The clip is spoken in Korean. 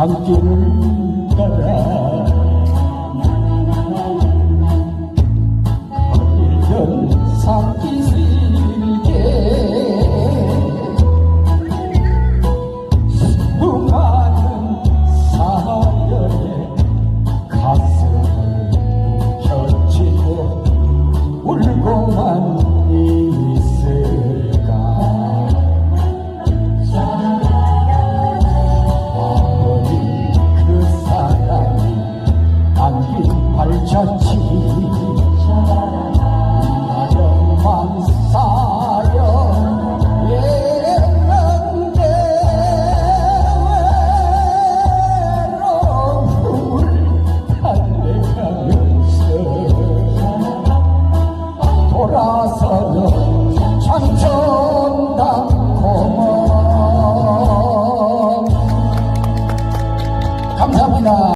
함께 따라 돌아서요 천천